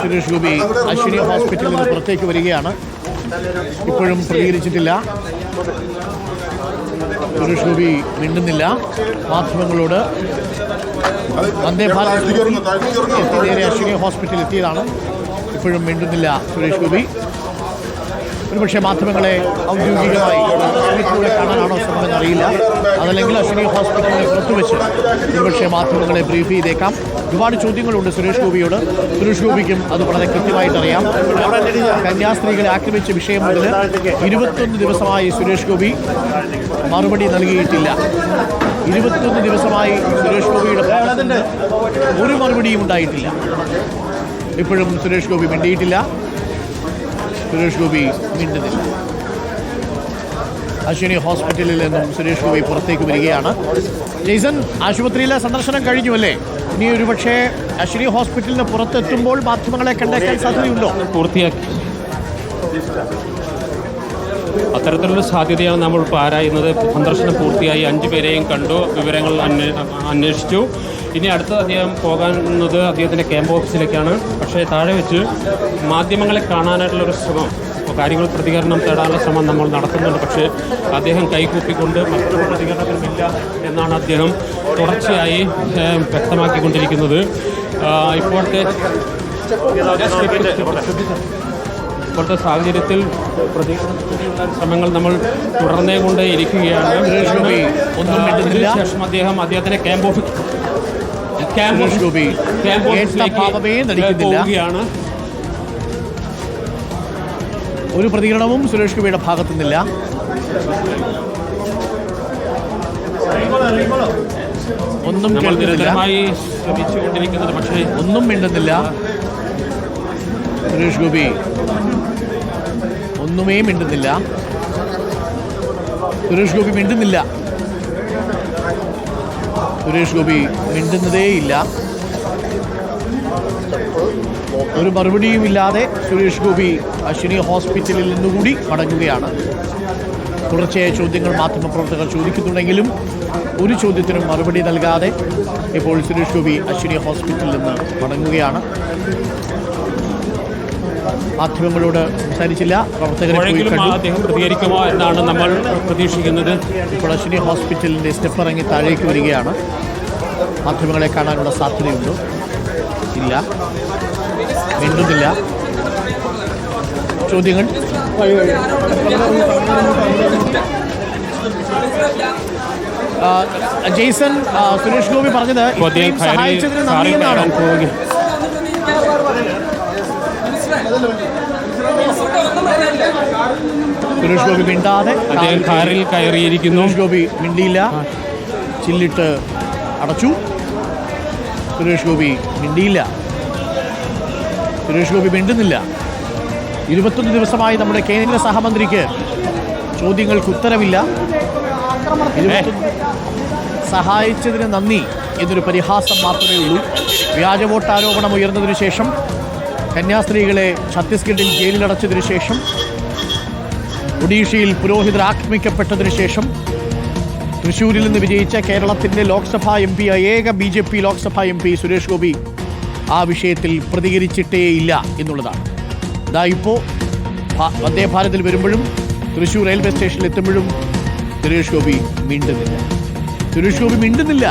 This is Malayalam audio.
സുരേഷ് ഗോപി അശ്വിനി ഹോസ്പിറ്റലിൽ നിന്ന് പുറത്തേക്ക് വരികയാണ്. ഇപ്പോഴും പ്രതികരിച്ചിട്ടില്ല. സുരേഷ് ഗോപി മിണ്ടുന്നില്ല. മാധ്യമങ്ങളോട് വന്ദേ ഭാരത് നേരെ അശ്വിനി ഹോസ്പിറ്റലിൽ എത്തിയതാണ്. ഇപ്പോഴും മിണ്ടുന്നില്ല സുരേഷ് ഗോപി. ഒരുപക്ഷെ മാധ്യമങ്ങളെ ഔദ്യോഗികമായി അതല്ലെങ്കിൽ അശ്വിനി ഹോസ്പിറ്റലിനെ പുറത്തുവെച്ച് ഒരുപക്ഷെ മാധ്യമങ്ങളെ ബ്രീഫ് ചെയ്തേക്കാം. ഒരുപാട് ചോദ്യങ്ങളുണ്ട് സുരേഷ് ഗോപിയോട്. സുരേഷ് ഗോപിക്കും അത് വളരെ കൃത്യമായിട്ട് അറിയാം കന്യാസ്ത്രീകളെ ആക്രമിച്ച വിഷയം മുതൽ ഇരുപത്തൊന്ന് ദിവസമായി സുരേഷ് ഗോപി മറുപടി നൽകിയിട്ടില്ല. ഇരുപത്തൊന്ന് ദിവസമായി സുരേഷ് ഗോപിയുടെ ഒരു മറുപടിയും ഉണ്ടായിട്ടില്ല. ഇപ്പോഴും സുരേഷ് ഗോപി മിണ്ടിയിട്ടില്ല. സുരേഷ് ഗോപി മിണ്ടുന്നില്ല. അശ്വിനി ഹോസ്പിറ്റലിൽ നിന്നും സുരേഷ് ഗോപി പുറത്തേക്ക് വരികയാണ്. ജെയ്സൺ ആശുപത്രിയിലെ സന്ദർശനം കഴിഞ്ഞു അല്ലേ ഇനി ഒരുപക്ഷെ അശ്വിനി ഹോസ്പിറ്റലിന് പുറത്തെത്തുമ്പോൾ മാധ്യമങ്ങളെ കണ്ടേക്കാൻ സാധ്യതയുണ്ടോ? പൂർത്തിയാക്കി. അത്തരത്തിലുള്ള സാധ്യതയാണ് നമ്മൾ ഇപ്പോൾ ആരായുന്നത് സന്ദർശനം പൂർത്തിയായി. അഞ്ചു പേരെയും കണ്ടു. വിവരങ്ങൾ അന്വേ- അന്വേഷിച്ചു. ഇനി അടുത്തത് അദ്ദേഹം പോകാനുള്ളത് അദ്ദേഹത്തിന്റെ ക്യാമ്പ് ഓഫീസിലേക്കാണ്. പക്ഷേ താഴെ വെച്ച് മാധ്യമങ്ങളെ കാണാനായിട്ടുള്ളൊരു ശ്രമം കാര്യങ്ങൾ പ്രതികരണം തേടാനുള്ള ശ്രമം നമ്മൾ നടത്തുന്നുണ്ട്. പക്ഷേ അദ്ദേഹം കൈകൂപ്പിക്കൊണ്ട് മറ്റൊരു പ്രതികരണത്തിനുമില്ല എന്നാണ് അദ്ദേഹം തുടർച്ചയായി വ്യക്തമാക്കിക്കൊണ്ടിരിക്കുന്നത്. ഇപ്പോഴത്തെ ഇപ്പോഴത്തെ സാഹചര്യത്തിൽ പ്രതികരണത്തിനുള്ള ശ്രമങ്ങൾ നമ്മൾ തുടർന്നേ കൊണ്ടേ ഇരിക്കുകയാണ്. ഒന്നും ശേഷം അദ്ദേഹം അദ്ദേഹത്തിന്റെ ക്യാമ്പ് ഓഫീസ് പോവുകയാണ് ഒരു പ്രതികരണവും സുരേഷ് ഗോപിയുടെ ഭാഗത്തു നിന്നില്ല ഒന്നും കേൾക്കുന്നില്ല. ശ്രമിച്ചുകൊണ്ടിരിക്കുന്നത് പക്ഷേ ഒന്നും മിണ്ടുന്നില്ല. സുരേഷ് ഗോപി ഒന്നുമേ മിണ്ടുന്നില്ല. സുരേഷ് ഗോപി മിണ്ടുന്നില്ല. സുരേഷ് ഗോപി മിണ്ടുന്നതേയില്ല. ഒരു മറുപടിയും ഇല്ലാതെ സുരേഷ് ഗോപി അശ്വിനി ഹോസ്പിറ്റലിൽ നിന്നുകൂടി മടങ്ങുകയാണ്. തുടർച്ചയായ ചോദ്യങ്ങൾ മാധ്യമപ്രവർത്തകർ ചോദിക്കുന്നുണ്ടെങ്കിലും ഒരു ചോദ്യത്തിനും മറുപടി നൽകാതെ ഇപ്പോൾ സുരേഷ് ഗോപി അശ്വിനി ഹോസ്പിറ്റലിൽ നിന്ന് മടങ്ങുകയാണ്. മാധ്യമങ്ങളോട് സംസാരിച്ചില്ല. പ്രവർത്തകരെ അദ്ദേഹം പ്രതികരിക്കുമോ എന്നാണ് നമ്മൾ പ്രതീക്ഷിക്കുന്നത്. ഇപ്പോൾ അശ്വിനി ഹോസ്പിറ്റലിന്റെ സ്റ്റെപ്പ് ഇറങ്ങി താഴേക്ക് വരികയാണ്. മാധ്യമങ്ങളെ കാണാനുള്ള സാധ്യതയുണ്ടോ? ഇല്ല. മിണ്ടുന്നില്ല. ചോദ്യങ്ങൾ? ജെയ്സൺ സുരേഷ് ഗോപി പറഞ്ഞത് സഹായിച്ചതിന് നന്ദി എന്നാണോ കയറാൻ പോവുകയാണ് സുരേഷ് ഗോപി മിണ്ടാതെ അദ്ദേഹം കാറിൽ കയറിയിരിക്കുന്നു. ഗോപി മിണ്ടിയില്ല. ചില്ലിട്ട് അടച്ചു. സുരേഷ് ഗോപി മിണ്ടിയില്ല. സുരേഷ് ഗോപി മിണ്ടുന്നില്ല. ഇരുപത്തൊന്ന് ദിവസമായി നമ്മുടെ കേന്ദ്ര സഹമന്ത്രിക്ക് ചോദ്യങ്ങൾക്ക് ഉത്തരവില്ല. സഹായിച്ചതിന് നന്ദി എന്നൊരു പരിഹാസം മാത്രമേ ഉള്ളൂ. വ്യാജ വോട്ട് ആരോപണം ഉയർന്നതിനു ശേഷം കന്യാസ്ത്രീകളെ ഛത്തീസ്ഗഡിൽ ജയിലിലടച്ചതിനു ശേഷം ഒഡീഷയിൽ പുരോഹിതർ ആക്രമിക്കപ്പെട്ടതിനു ശേഷം തൃശൂരിൽ നിന്ന് വിജയിച്ച കേരളത്തിന്റെ ലോക്സഭാ എം പി ഏക B J P Lok Sabha M P Suresh Gopi ആ വിഷയത്തിൽ പ്രതികരിച്ചിട്ടേയില്ല എന്നുള്ളതാണ്. ഇതാ ഇപ്പോൾ വന്ദേ ഭാരതിൽ വരുമ്പോഴും തൃശൂർ റെയിൽവേ സ്റ്റേഷനിൽ എത്തുമ്പോഴും സുരേഷ് ഗോപി മിണ്ടുന്നില്ല. സുരേഷ് ഗോപി മിണ്ടുന്നില്ല.